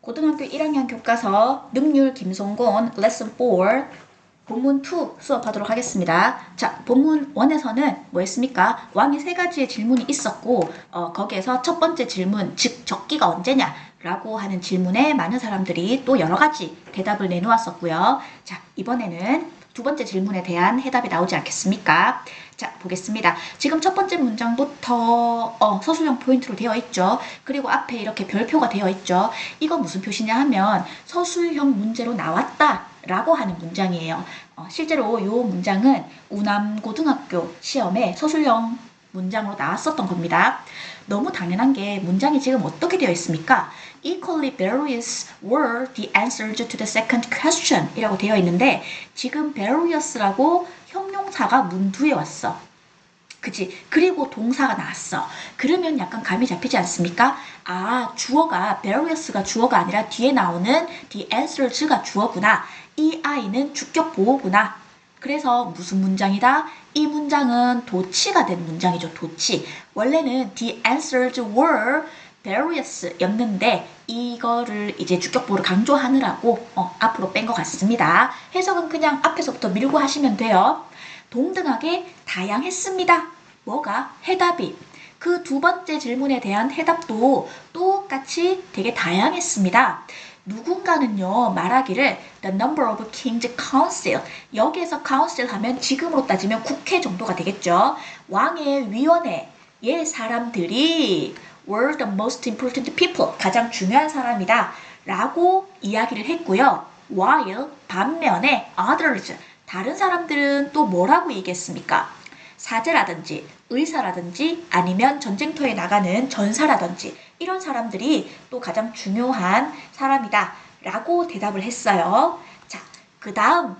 고등학교 1학년 교과서 능률 김성곤 레슨 4 본문 2 수업하도록 하겠습니다. 자, 본문 1에서는 뭐 했습니까? 왕이 세 가지의 질문이 있었고 어, 거기에서 첫 번째 질문, 즉 적기가 언제냐? 라고 하는 질문에 많은 사람들이 또 여러 가지 대답을 내놓았었고요. 자, 이번에는 두 번째 질문에 대한 해답이 나오지 않겠습니까? 자, 보겠습니다. 지금 첫 번째 문장부터 어, 서술형 포인트로 되어 있죠. 그리고 앞에 이렇게 별표가 되어 있죠. 이거 무슨 표시냐 하면 서술형 문제로 나왔다. 라고 하는 문장이에요. 어, 실제로 이 문장은 우남고등학교 시험에 서술형 문장으로 나왔었던 겁니다. 너무 당연한 게 문장이 지금 어떻게 되어 있습니까? Equally various were the answers to the second question 이라고 되어 있는데 지금 various라고 형용사가 문두에 왔어. 그치? 그리고 동사가 나왔어. 그러면 약간 감이 잡히지 않습니까? 아, 주어가 various가 주어가 아니라 뒤에 나오는 the answers가 주어구나. 이 아이는 주격 보호구나. 그래서 무슨 문장이다? 이 문장은 도치가 된 문장이죠. 도치. 원래는 the answers were various 였는데 이거를 이제 주격보를 강조하느라고 어, 앞으로 뺀 것 같습니다. 해석은 그냥 앞에서부터 밀고 하시면 돼요. 동등하게 다양했습니다. 뭐가? 해답이. 그 두 번째 질문에 대한 해답도 똑같이 되게 다양했습니다. 누군가는요 말하기를 the number of kings council 여기에서 council 하면 지금으로 따지면 국회 정도가 되겠죠. 왕의 위원회의 사람들이 were the most important people 가장 중요한 사람이다 라고 이야기를 했고요. while 반면에 others 다른 사람들은 또 뭐라고 얘기했습니까? 사제라든지 의사라든지 아니면 전쟁터에 나가는 전사라든지 이런 사람들이 또 가장 중요한 사람이다 라고 대답을 했어요. 자, 그 다음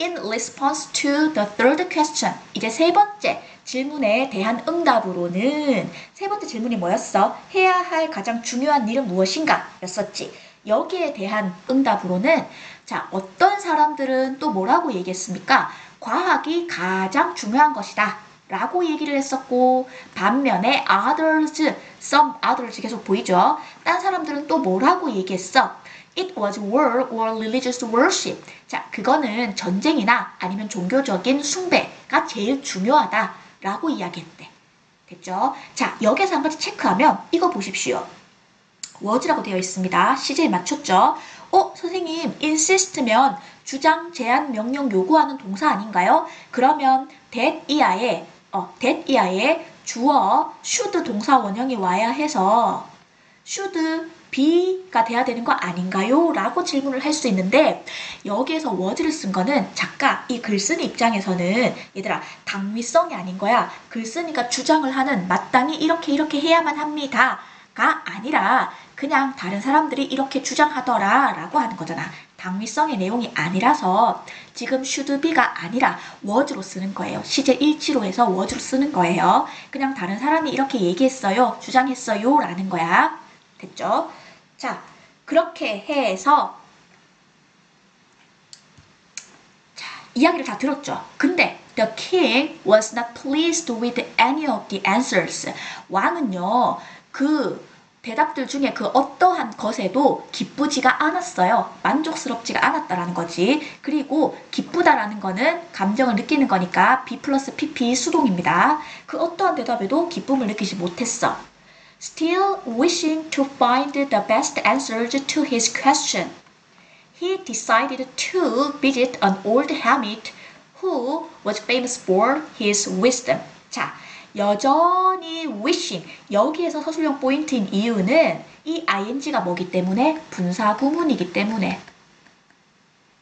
In response to the third question 이제 세 번째 질문에 대한 응답으로는 세 번째 질문이 뭐였어? 해야 할 가장 중요한 일은 무엇인가? 였었지. 여기에 대한 응답으로는 자, 어떤 사람들은 또 뭐라고 얘기했습니까? 과학이 가장 중요한 것이다. 라고 얘기를 했었고 반면에 others, some others 계속 보이죠? 딴 사람들은 또 뭐라고 얘기했어? It was war or religious worship. 자, 그거는 전쟁이나 아니면 종교적인 숭배가 제일 중요하다. 라고 이야기했대. 됐죠? 자, 여기서 한 가지 체크하면 이거 보십시오. was라고 되어 있습니다. CJ 맞췄죠? 어, 선생님, insist면 주장, 제안, 명령, 요구하는 동사 아닌가요? 그러면 that 이하에, 어, that 이하에 주어, should 동사 원형이 와야 해서 should be가 돼야 되는 거 아닌가요? 라고 질문을 할 수 있는데 여기에서 was를 쓴 거는 작가, 이 글쓴이 입장에서는 얘들아 당위성이 아닌 거야. 글쓴이가 주장을 하는 마땅히 이렇게 이렇게 해야만 합니다. 가 아니라 그냥 다른 사람들이 이렇게 주장하더라 라고 하는 거잖아. 당위성의 내용이 아니라서 지금 should be가 아니라 was로 쓰는 거예요. 시제 일치로 해서 was로 쓰는 거예요. 그냥 다른 사람이 이렇게 얘기했어요. 주장했어요. 라는 거야. 됐죠? 자, 그렇게 해서 자, 이야기를 다 들었죠. 근데 the king was not pleased with any of the answers. 왕은요, 그 대답들 중에 그 어떠한 것에도 기쁘지가 않았어요. 만족스럽지가 않았다라는 거지. 그리고 기쁘다라는 거는 감정을 느끼는 거니까 B 플러스 PP 수동입니다. 그 어떠한 대답에도 기쁨을 느끼지 못했어. Still wishing to find the best answers to his question, he decided to visit an old hermit who was famous for his wisdom. 자, 여전히 wishing 여기에서 서술형 포인트인 이유는 이 ing가 뭐기 때문에 분사 구문이기 때문에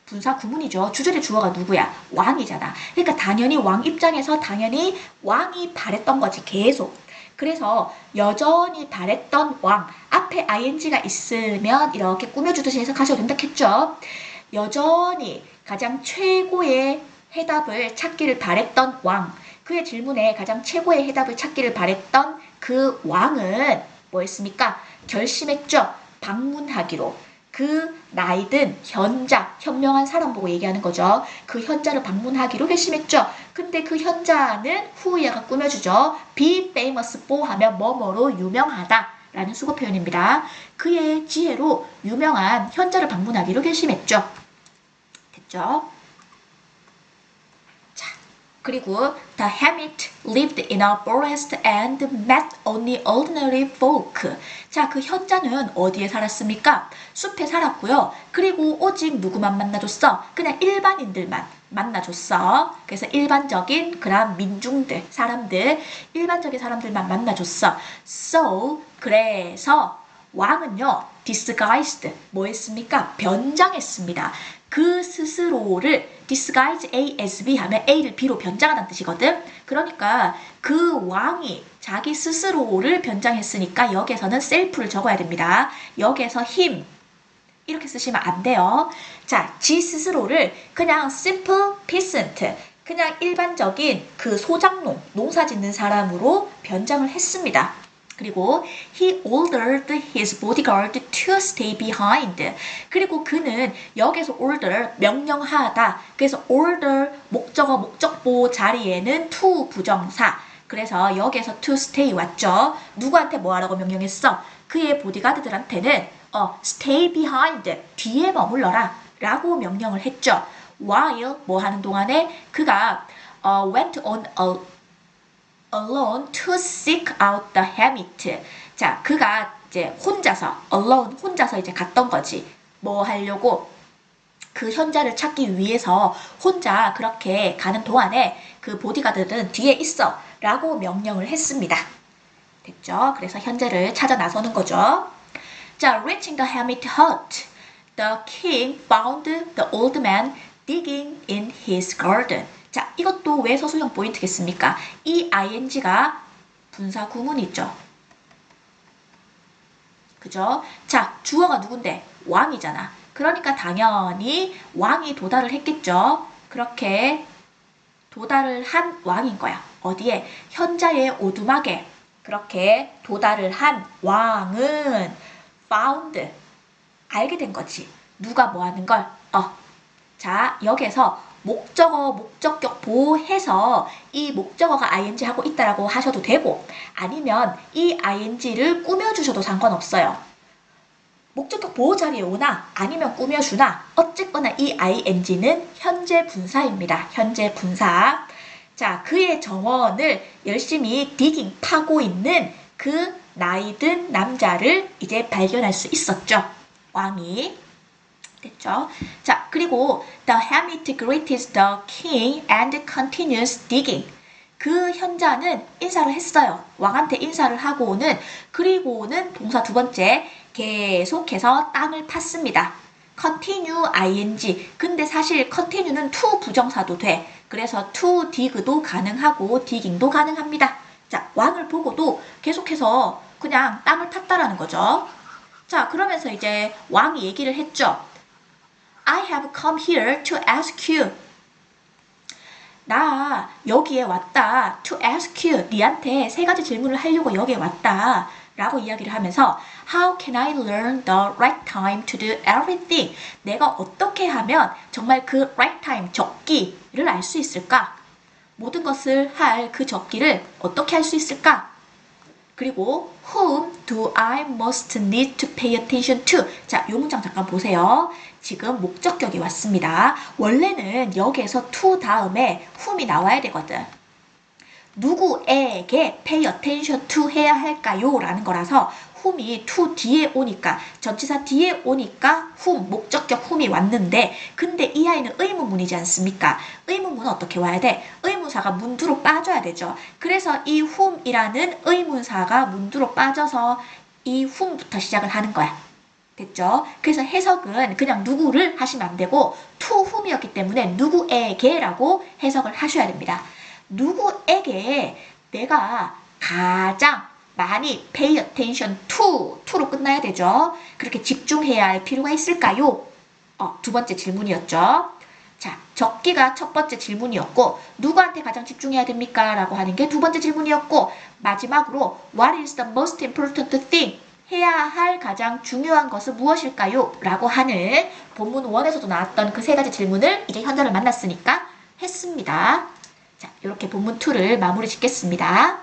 분사 구문이죠. 주절의 주어가 누구야? 왕이잖아. 그러니까 당연히 왕 입장에서 당연히 왕이 바랬던 거지 계속. 그래서 여전히 바랬던 왕 앞에 ing가 있으면 이렇게 꾸며주듯이 해석하셔도 된다 했죠. 여전히 가장 최고의 해답을 찾기를 바랬던 왕 그의 질문에 가장 최고의 해답을 찾기를 바랬던 그 왕은 뭐였습니까? 결심했죠. 방문하기로. 그 나이든 현자, 현명한 사람 보고 얘기하는 거죠. 그 현자를 방문하기로 결심했죠. 근데 그 현자는 후예가 꾸며주죠. be famous for 하면 뭐뭐로 유명하다. 라는 수거 표현입니다. 그의 지혜로 유명한 현자를 방문하기로 결심했죠. 됐죠? 자, 그리고 The hermit lived in a forest and met only ordinary folk. 자, 그 현자는 어디에 살았습니까? 숲에 살았고요. 그리고 오직 누구만 만나줬어? 그냥 일반인들만 만나줬어. 그래서 일반적인 그런 민중들, 사람들, 일반적인 사람들만 만나줬어. So, 그래서 왕은요, disguised, 뭐 했습니까? 변장했습니다. 그 스스로를 disguise A as B 하면 A를 B로 변장하다는 뜻이거든. 그러니까 그 왕이 자기 스스로를 변장했으니까 여기에서는 self를 적어야 됩니다. 여기에서 him 이렇게 쓰시면 안 돼요. 자, 지 스스로를 그냥 simple peasant, 그냥 일반적인 그 소작농, 농사 짓는 사람으로 변장을 했습니다. 그리고 he ordered his bodyguard to stay behind. 그리고 그는 여기서 order 명령하다. 그래서 order 목적어 목적보 자리에는 to 부정사. 그래서 여기에서 to stay 왔죠. 누구한테 뭐 하라고 명령했어? 그의 보디가드들한테는 어, stay behind 뒤에 머물러라 라고 명령을 했죠. while 뭐 하는 동안에 그가 어, went on a alone to seek out the hermit. 자, 그가 이제 혼자서 alone 혼자서 이제 갔던 거지. 뭐 하려고 그 현자를 찾기 위해서 혼자 그렇게 가는 동안에 그 보디가드는 뒤에 있어 라고 명령을 했습니다. 됐죠? 그래서 현재를 찾아 나서는 거죠. 자, reaching the hermit hut, the king found the old man digging in his garden. 자, 이것도 왜 서술형 포인트겠습니까? 이 ing가 분사 구문이죠. 그죠? 자, 주어가 누군데? 왕이잖아. 그러니까 당연히 왕이 도달을 했겠죠. 그렇게 도달을 한 왕인 거야. 어디에? 현자의 오두막에 그렇게 도달을 한 왕은 found 알게 된 거지. 누가 뭐 하는 걸? 어. 자, 여기서 목적어, 목적격 보호해서 이 목적어가 ing 하고 있다라고 하셔도 되고 아니면 이 ing를 꾸며주셔도 상관없어요. 목적격 보호 자리에 오나 아니면 꾸며주나 어쨌거나 이 ing는 현재 분사입니다. 현재 분사. 자, 그의 정원을 열심히 디깅 파고 있는 그 나이든 남자를 이제 발견할 수 있었죠. 왕이. 됐죠? 자, 그리고 the hermit greets the king and continues digging. 그 현자는 인사를 했어요. 왕한테 인사를 하고는 그리고는 동사 두 번째 계속해서 땅을 팠습니다. continue ing. 근데 사실 continue는 to 부정사도 돼. 그래서 to dig도 가능하고 digging도 가능합니다. 자, 왕을 보고도 계속해서 그냥 땅을 팠다라는 거죠. 자, 그러면서 이제 왕이 얘기를 했죠. I have come here to ask you. 나 여기에 왔다. To ask you. 니한테 세 가지 질문을 하려고 여기에 왔다. 라고 이야기를 하면서 How can I learn the right time to do everything? 내가 어떻게 하면 정말 그 right time, 적기를 알 수 있을까? 모든 것을 할 그 적기를 어떻게 할 수 있을까? 그리고 whom do I most need to pay attention to? 자, 이 문장 잠깐 보세요. 지금 목적격이 왔습니다. 원래는 여기에서 to 다음에 whom이 나와야 되거든. 누구에게 pay attention to 해야 할까요? 라는 거라서 whom이 to 뒤에 오니까 전치사 뒤에 오니까 whom 목적격 whom이 왔는데 근데 이 아이는 의문문이지 않습니까? 의문문은 어떻게 와야 돼? 의문사가 문두로 빠져야 되죠. 그래서 이 whom이라는 의문사가 문두로 빠져서 이 whom부터 시작을 하는 거야. 됐죠? 그래서 해석은 그냥 누구를 하시면 안 되고 to whom이었기 때문에 누구에게라고 해석을 하셔야 됩니다. 누구에게 내가 가장 많이 pay attention to, to로 끝나야 되죠. 그렇게 집중해야 할 필요가 있을까요? 어, 두 번째 질문이었죠. 자, 적기가 첫 번째 질문이었고, 누구한테 가장 집중해야 됩니까? 라고 하는 게 두 번째 질문이었고, 마지막으로, what is the most important thing? 해야 할 가장 중요한 것은 무엇일까요? 라고 하는 본문 1에서도 나왔던 그 세 가지 질문을 이제 현자를 만났으니까 했습니다. 자, 이렇게 본문 2를 마무리 짓겠습니다.